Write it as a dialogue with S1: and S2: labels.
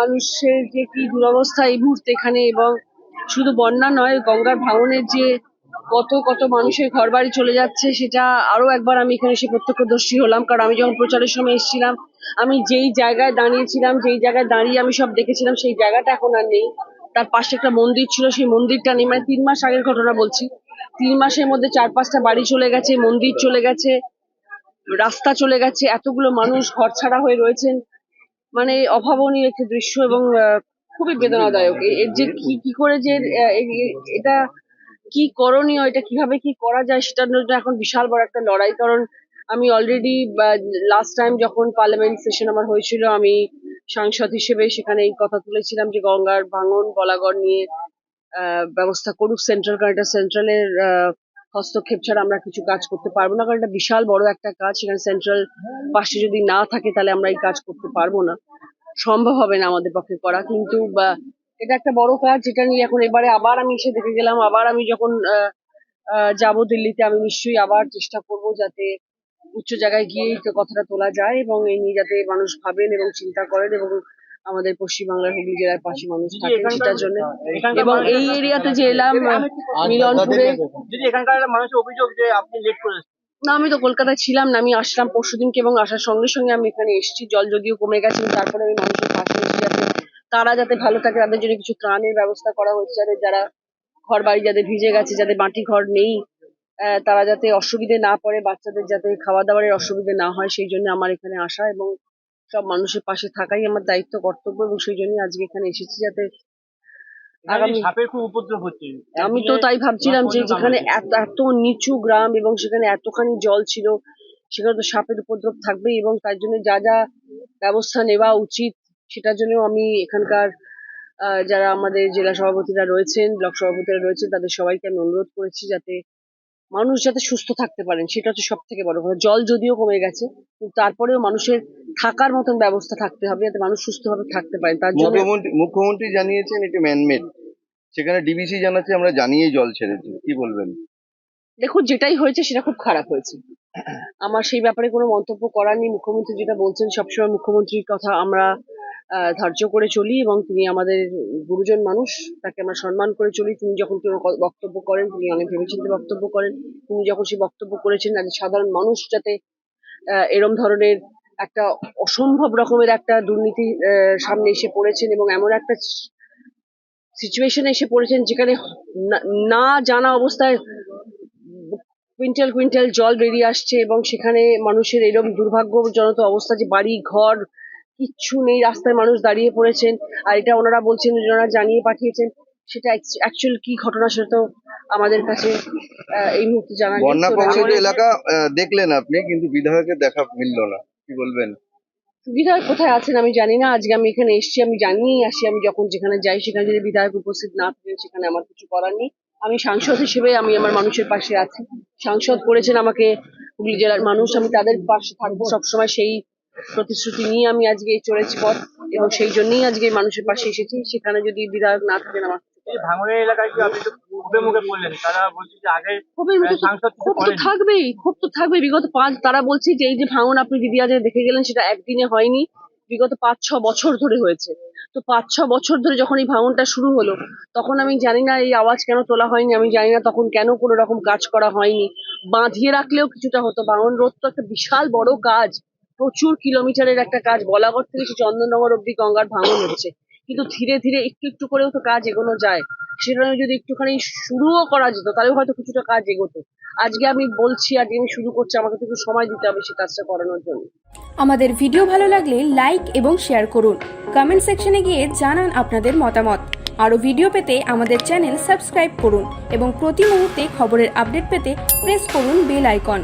S1: মানুষের যে কি দুরবস্থা এই মুহূর্তে এখানে এবং শুধু বন্যা নয়, গঙ্গার ভাঙনের যে কত কত মানুষের ঘর বাড়ি চলে যাচ্ছে, সেটা আরও একবার আমি এখানে এসে প্রত্যক্ষদর্শী হলাম। কারণ আমি যখন প্রচারের সময় এসেছিলাম, আমি যেই জায়গায় দাঁড়িয়েছিলাম, যেই জায়গায় দাঁড়িয়ে আমি সব দেখেছিলাম, সেই জায়গাটা এখন আর নেই। তার পাশে একটা মন্দির ছিল, সেই মন্দিরটা নেই। মানে তিন মাস আগের ঘটনা বলছি। তিন মাসের মধ্যে চার পাঁচটা বাড়ি চলে গেছে, মন্দির চলে গেছে, রাস্তা চলে গেছে, এতগুলো মানুষ ঘর ছাড়া হয়ে রয়েছেন। মানে অভাবনীয় একটি দৃশ্য এবং খুবই বেদনাদায়ক। এর যে কি কি করে যে এটা কি করণীয়, এটা কীভাবে কি করা যায় সেটার জন্য এখন বিশাল বড় একটা লড়াই। কারণ আমি অলরেডি লাস্ট টাইম যখন পার্লামেন্ট সেশন আমার হয়েছিল, আমি সাংসদ হিসেবে সেখানে এই কথা তুলেছিলাম যে, গঙ্গার ভাঙন, গলাগড় নিয়ে ব্যবস্থা করুক সেন্ট্রাল কারণ এটা সেন্ট্রালের হস্তক্ষেপ ছাড়া আমরা কিছু কাজ করতে পারব না, কারণ এটা বিশাল বড় একটা কাজ। সেখানে সেন্ট্রাল পাশে যদি না থাকে, তাহলে আমরা এই কাজ করতে পারব না। সম্ভব হবে না আমাদের পক্ষে করা, কিন্তু এটা একটা বড় কাজ, যেটা নিয়ে এখন এবারে আবার আমি এসে দেখে গেলাম, আবার আমি যখন যাব দিল্লিতে, আমি নিশ্চয়ই আবার চেষ্টা করব যাতে উচ্চ জায়গায় গিয়ে কথাটা তোলা যায় এবং এই নিয়ে যাতে মানুষ ভাবেন এবং চিন্তা করেন এবং আমাদের পশ্চিমবাংলার হুগলি জেলার পাশে মানুষ থাকেন সেটার জন্য এবং এই এরিয়াতে যে এলাম মিলনপুরে
S2: যদি এখানকার মানুষের অভিযোগ যে আপনি লেট করেছেন
S1: না আমি তো কলকাতায় ছিলাম না আমি আসলাম পরশুদিনকে এবং আসার সঙ্গে সঙ্গে আমি এখানে এসেছি জল যদিও কমে গেছে তারপরে আমি মানুষের পাশে এসেছি যাতে তারা যাতে ভালো থাকে তাদের জন্য কিছু ত্রাণের ব্যবস্থা করা হচ্ছে যাদের যারা ঘর বাড়ি যাদের ভিজে গেছে যাদের মাটি ঘর নেই তারা যাতে অসুবিধে না পড়ে বাচ্চাদের যাতে খাওয়া দাওয়ার অসুবিধে না হয় সেই জন্য আমার এখানে আসা এবং সব মানুষের পাশে থাকাই আমার দায়িত্ব কর্তব্য এবং সেই জন্যই আজকে এখানে এসেছি যাতে
S2: সাপের খুব উপদ্রব হচ্ছে।
S1: আমি তো তাই ভাবছিলাম যে যেখানে এত নিচু গ্রাম এবং সেখানে এতখানি জল ছিল সেখানে তো সাপের উপদ্রব থাকবেই এবং তার জন্য যা যা ব্যবস্থা নেওয়া উচিত সেটার জন্য আমি এখানকার যারা আমাদের জেলা সভাপতিরা রয়েছেন ব্লক সভাপতিরা রয়েছেন তাদের সবাইকে আমি অনুরোধ করেছি যাতে মানুষ যাতে সুস্থ থাকতে পারেন সেটা হচ্ছে সব থেকে বড় কথা। জল যদিও কমে গেছে কিন্তু তারপরেও মানুষের থাকার মতন ব্যবস্থা থাকতে হবে যাতে মানুষ সুস্থভাবে থাকতে পারেন। তার জন্য
S3: মুখ্যমন্ত্রী জানিয়েছেন এটি ম্যানমেড সেখানে ডিবিসি জানাচ্ছে আমরা জানিয়েই জল ছেড়েছি। কি বলবেন?
S1: দেখুন যেটাই হয়েছে সেটা খুব খারাপ হয়েছে। আমার সেই ব্যাপারে কোনো মন্তব্য করার নেই। মুখ্যমন্ত্রী যেটা বলছেন সবসময় মুখ্যমন্ত্রীর কথা আমরা ধার্য করে চলি এবং তিনি আমাদের গুরুজন মানুষ, তাকে আমরা সম্মান করে চলি। তিনি যখন কোনো বক্তব্য করেন, তিনি অনেক ভেবেচিন্তে বক্তব্য করেন। তিনি যখন সেই বক্তব্য করেছেন, একজন সাধারণ মানুষ যাতে এরম ধরনের একটা অসম্ভব রকমের একটা দুর্নীতি সামনে এসে পড়েছেন এবং এমন একটা সিচুয়েশনে এসে পড়েছেন যেখানে না- না জানা অবস্থায় কুইন্টাল কুইন্টাল জল বেরিয়ে আসছে এবং সেখানে মানুষের এরকম দুর্ভাগ্যজনক অবস্থা যে বাড়ি, ঘর কিচ্ছু নেই রাস্তায় মানুষ দাঁড়িয়ে পড়েছেন। আর এটা ওনারা বলছেন ওনারা জানিয়ে পাঠিয়েছেন। সেটা অ্যাকচুয়াল কি ঘটনা সেটা তো আমাদের কাছে এই মুহূর্তে জানা
S3: বন্যা প্রভাবিত এলাকা দেখলেন আপনি কিন্তু বিধায়কের দেখা মিলল না। কি বলবেন?
S1: বিধায়ক কোথায় আছেন আমি জানি না। আজকে আমি এখানে এসেছি আমি জানিয়েই আসি। আমি যখন যেখানে যাই সেখানে যদি বিধায়ক উপস্থিত না থাকেন সেখানে আমার কিছু করার নেই। আমি সাংসদ হিসেবে আমি আমার মানুষের পাশে আছি। সাংসদ করেছেন আমাকে হুগলি জেলার মানুষ আমি তাদের পাশে থাকব সবসময় সেই প্রতিশ্রুতি নিয়ে আমি আজকে এই চলেছি পথ এবং সেই জন্যই আজকে মানুষের পাশে এসেছি। সেখানে যদি বিধায়ক না থাকেন আমার
S2: ভাঙড়ের এলাকায় কি আপনি তো মুখে মুখে তারা বলছে যে আগে
S1: ক্ষোভের মুখে তো-
S2: সাংসদ কিছু
S1: ক্ষোভ তো থাকবেই ক্ষোভ তো থাকবেই। বিগত পাঁচ তারা বলছে যে এই যে ভাঙন আপনি দিদি আজ দেখে গেলেন সেটা একদিনে হয়নি। বিগত পাঁচ ছ বছর ধরে হয়েছে। তো পাঁচ ছ বছর ধরে যখন এই ভাঙনটা শুরু হলো তখন আমি জানি না এই আওয়াজ কেন তোলা হয়নি। আমি জানি না তখন কেন কোনো রকম কাজ করা হয়নি। বাঁধিয়ে রাখলেও কিছুটা হতো। ভাঙন রোধ তো একটা বিশাল বড় কাজ। প্রচুর কিলোমিটারের একটা কাজ বলাগড় থেকে সে চন্দননগর অব্দি গঙ্গার ভাঙন হচ্ছে। কিন্তু ধীরে ধীরে একটু একটু করেও তো কাজ এগোনো যায়। সেটা যদি একটুখানি শুরুও করা যেত তাহলে হয়তো কিছুটা কাজ এগোতো। আজকে আমি বলছি, আজকে আমি শুরু করছি, আমাকে একটু সময় দিতে হবে সেই কাজটা করানোর জন্য।
S4: আমাদের ভিডিও ভালো লাগলে লাইক এবং শেয়ার করুন। কমেন্ট সেকশনে গিয়ে জানান আপনাদের মতামত। আরও ভিডিও পেতে আমাদের চ্যানেল সাবস্ক্রাইব করুন এবং প্রতি মুহূর্তে খবরের আপডেট পেতে প্রেস করুন বেল আইকন।